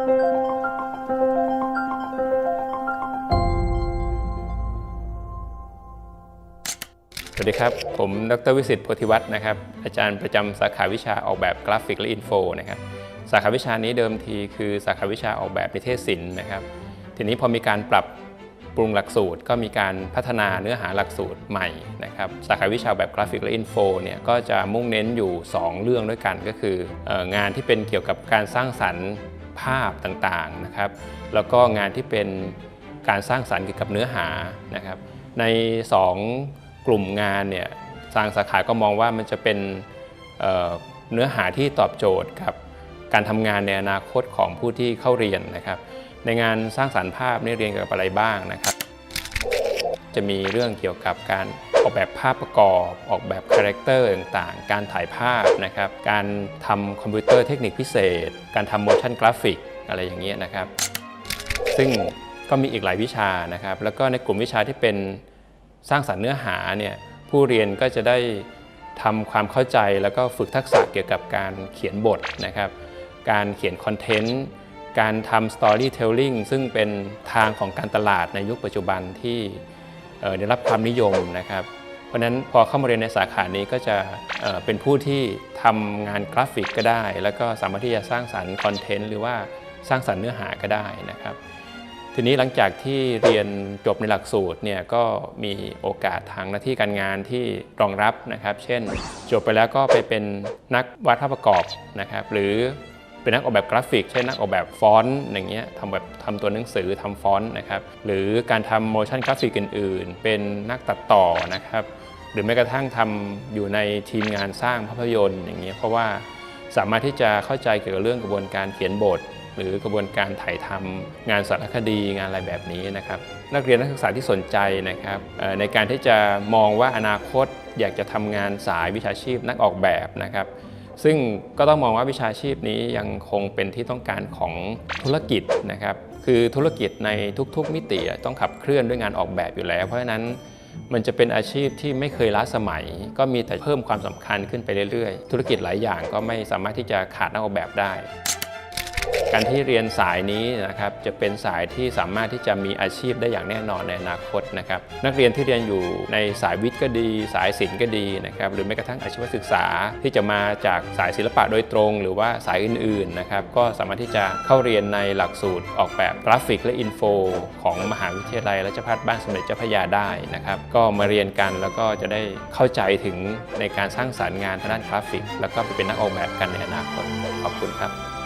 สวัสดีครับ ผมดรวิสิทธิ์โพธิวัฒน์นะครับ อาจารย์ประจำสาขาวิชาออกแบบกราฟิกและอินโฟนะครับ สาขาวิชานี้เดิมทีคือสาขาวิชาออกแบบนิเทศศิลป์นะครับ ทีนี้พอมีการปรับปรุงหลักสูตรก็มีการพัฒนาเนื้อหาหลักสูตรใหม่นะครับสาขาวิชาแบบกราฟิกและอินโฟเนี่ยก็จะมุ่งเน้นอยู่ 2 เรื่องด้วยกันก็คือเอองานที่เป็นเกี่ยวกับการสร้างสรรค์ ภาพต่างๆนะครับ แล้วก็งานที่เป็นการสร้างสรรค์เกี่ยวกับเนื้อหานะครับ ใน 2 กลุ่มงานเนี่ยทางสาขาก็มองว่ามันจะเป็นเเนื้อหาที่ตอบโจทย์กับการทำงานในอนาคตของผู้ที่เข้าเรียนนะครับ ในงานสร้างสรรค์ภาพนี่เรียนเกี่ยวกับอะไรบ้างนะครับ จะมีเรื่องเกี่ยวกับการออกแบบภาพประกอบ ออกแบบคาแรคเตอร์ต่างๆ การถ่ายภาพนะครับ การทำคอมพิวเตอร์เทคนิคพิเศษ การทำ motion graphic อะไรอย่างเงี้ยนะครับ ซึ่งก็มีอีกหลายวิชานะครับ แล้วก็ในกลุ่มวิชาที่เป็นสร้างสรรค์เนื้อหาเนี่ยผู้เรียนก็จะได้ทำความเข้าใจแล้วก็ฝึกทักษะเกี่ยวกับการเขียนบทนะครับ การเขียนคอนเทนต์ การทำ storytelling ซึ่งเป็นทางของการตลาดในยุคปัจจุบันที่ ได้รับความนิยมนะครับ เพราะนั้นพอเข้ามาเรียนในสาขานี้ก็จะเเป็นผู้ที่ทำงานกราฟิกก็ได้ แล้วก็สามารถที่จะสร้างสรรค์คอนเทนต์หรือว่าสร้างสรรค์เนื้อหาก็ได้นะครับ ทีนี้หลังจากที่เรียนจบในหลักสูตรเนี่ยก็มีโอกาสทางหน้าที่การงานที่รองรับนะครับ เช่นจบไปแล้วก็ไปเป็นนักวาดภาพประกอบนะครับ หรือ เป็นนักออกแบบกราฟิก เช่นนักออกแบบฟอนต์อย่างเงี้ยทำแบบทำตัวหนังสือทำฟอนต์นะครับหรือการทำ motion graphic อื่น ๆ เป็นนักตัดต่อนะครับหรือแม้กระทั่งทำอยู่ในทีมงานสร้างภาพยนตร์อย่างเงี้ยเพราะว่าสามารถที่จะเข้าใจเกี่ยวกับเรื่องกระบวนการเขียนบท หรือกระบวนการถ่ายทำงานสารคดีงานอะไรแบบนี้นะครับนักเรียนนักศึกษาที่สนใจนะครับในการที่จะมองว่าอนาคตอยากจะทำงานสายวิชาชีพนักออกแบบนะครับ ซึ่งก็ต้องมองว่าวิชาชีพนี้ยังคงเป็นที่ต้องการของธุรกิจนะครับ คือธุรกิจในทุกๆ มิติต้องขับเคลื่อนด้วยงานออกแบบอยู่แล้ว เพราะฉะนั้นมันจะเป็นอาชีพที่ไม่เคยล้าสมัย ก็มีแต่เพิ่มความสำคัญขึ้นไปเรื่อยๆ ธุรกิจหลายอย่างก็ไม่สามารถที่จะขาดนักออกแบบได้ การที่เรียนสายนี้นะครับจะเป็นสายที่สามารถที่จะมีอาชีพได้อย่างแน่นอนในอนาคตนะครับนักเรียนที่เรียนอยู่ในสายวิทย์ก็ดี สายศิลป์ก็ดีนะครับหรือแม้กระทั่งอาชีวศึกษาที่จะมาจากสายศิลปะโดยตรง หรือว่าสายอื่นๆนะครับก็สามารถที่จะเข้าเรียนในหลักสูตรออกแบบกราฟิกและอินโฟของมหาวิทยาลัยราชภัฏบ้านสมเด็จเจ้าพระยาได้นะครับก็มาเรียนกันแล้วก็จะได้เข้าใจถึงในการสร้างสรรค์งานทางด้านกราฟิก แล้วก็ไปเป็นนักออกแบบกันในอนาคตขอบคุณครับ